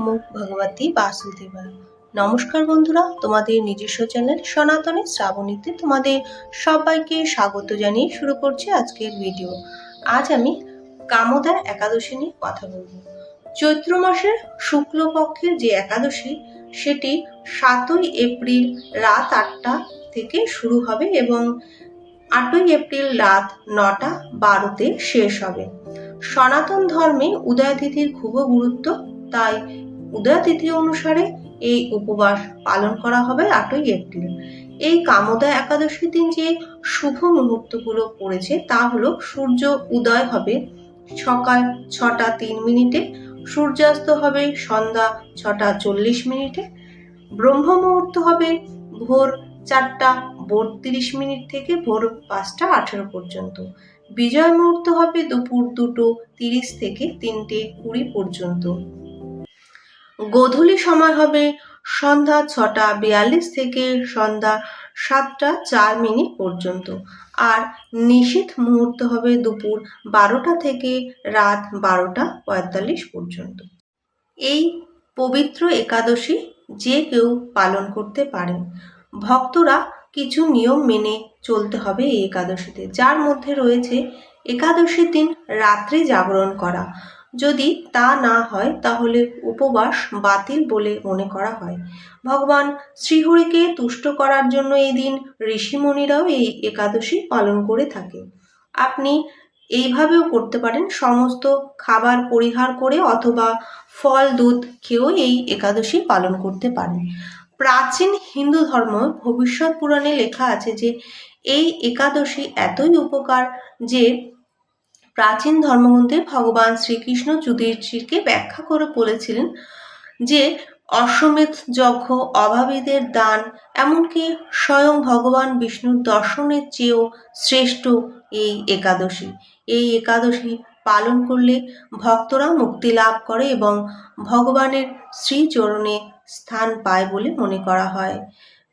নমো ভগবতী বাসুদেবায়। নমস্কার বন্ধুরা, তোমাদের নিজস্ব চ্যানেল সনাতনী শ্রাবণীতে তোমাদের সবাইকে স্বাগত জানিয়ে শুরু করছি আজকের ভিডিও। আজ আমি কামদার একাদশী নিয়ে কথা বলব। চৈত্র মাসের শুক্লপক্ষের যে একাদশী, সেটি সাতই এপ্রিল রাত আটটা থেকে শুরু হবে এবং আটই এপ্রিল রাত নটা বারোতে শেষ হবে। সনাতন ধর্মে উদয় তিথির খুব গুরুত্ব, তাই উদয় তিথি অনুসারে এই উপবাস পালন করা হবে আটই এপ্রিল। এই কামদা একাদশীর দিন যে শুভ মুহূর্তগুলো পড়েছে তা হলো সূর্য উদয় হবে সকাল ছটা তিন মিনিটে, সূর্যাস্ত হবে সন্ধ্যা ছটা চল্লিশ মিনিটে, ব্রহ্ম মুহূর্ত হবে ভোর চারটা বত্রিশ মিনিট থেকে ভোর পাঁচটা আঠেরো পর্যন্ত। বিজয় মুহূর্ত হবে দুপুর দুটো তিরিশ থেকে তিনটে কুড়ি পর্যন্ত। গোধূলি সময় হবে সন্ধ্যা ছটা বিয়াল্লিশ থেকে সন্ধ্যা সাতটা চার মিনিট পর্যন্ত। আর নিশীথ মুহূর্ত হবে দুপুর বারোটা থেকে রাত বারোটা পঁয়তাল্লিশ পর্যন্ত। এই পবিত্র একাদশী যে কেউ পালন করতে পারেন। ভক্তরা কিছু নিয়ম মেনে চলতে হবে এই একাদশীতে। যার মধ্যে রয়েছে একাদশীর দিন রাত্রি জাগরণ করা। যদি তা না হয়, তাহলে উপবাস বাতিল বলে মনে করা হয়। ভগবান শ্রীহরিকে তুষ্ট করার জন্য এই দিন ঋষিমণিরাও এই একাদশী পালন করে থাকে আপনি এইভাবেও করতে পারেন, সমস্ত খাবার পরিহার করে অথবা ফল, দুধ খেয়েও এই একাদশী পালন করতে পারেন। প্রাচীন হিন্দু ধর্ম ভবিষ্যৎ পুরাণে লেখা আছে যে, এই একাদশী এতই উপকার যে প্রাচীন ধর্মগ্রন্থে ভগবান শ্রীকৃষ্ণ যুধিষ্ঠিরকে ব্যাখ্যা করে বলেছিলেন যে অশ্বমেধ যজ্ঞ, অভাবীদের দান, এমনকি স্বয়ং ভগবান বিষ্ণুর দর্শনের চেয়েও শ্রেষ্ঠ এই একাদশী। এই একাদশী পালন করলে ভক্তরা মুক্তি লাভ করে এবং ভগবানের শ্রীচরণে স্থান পায় বলে মনে করা হয়।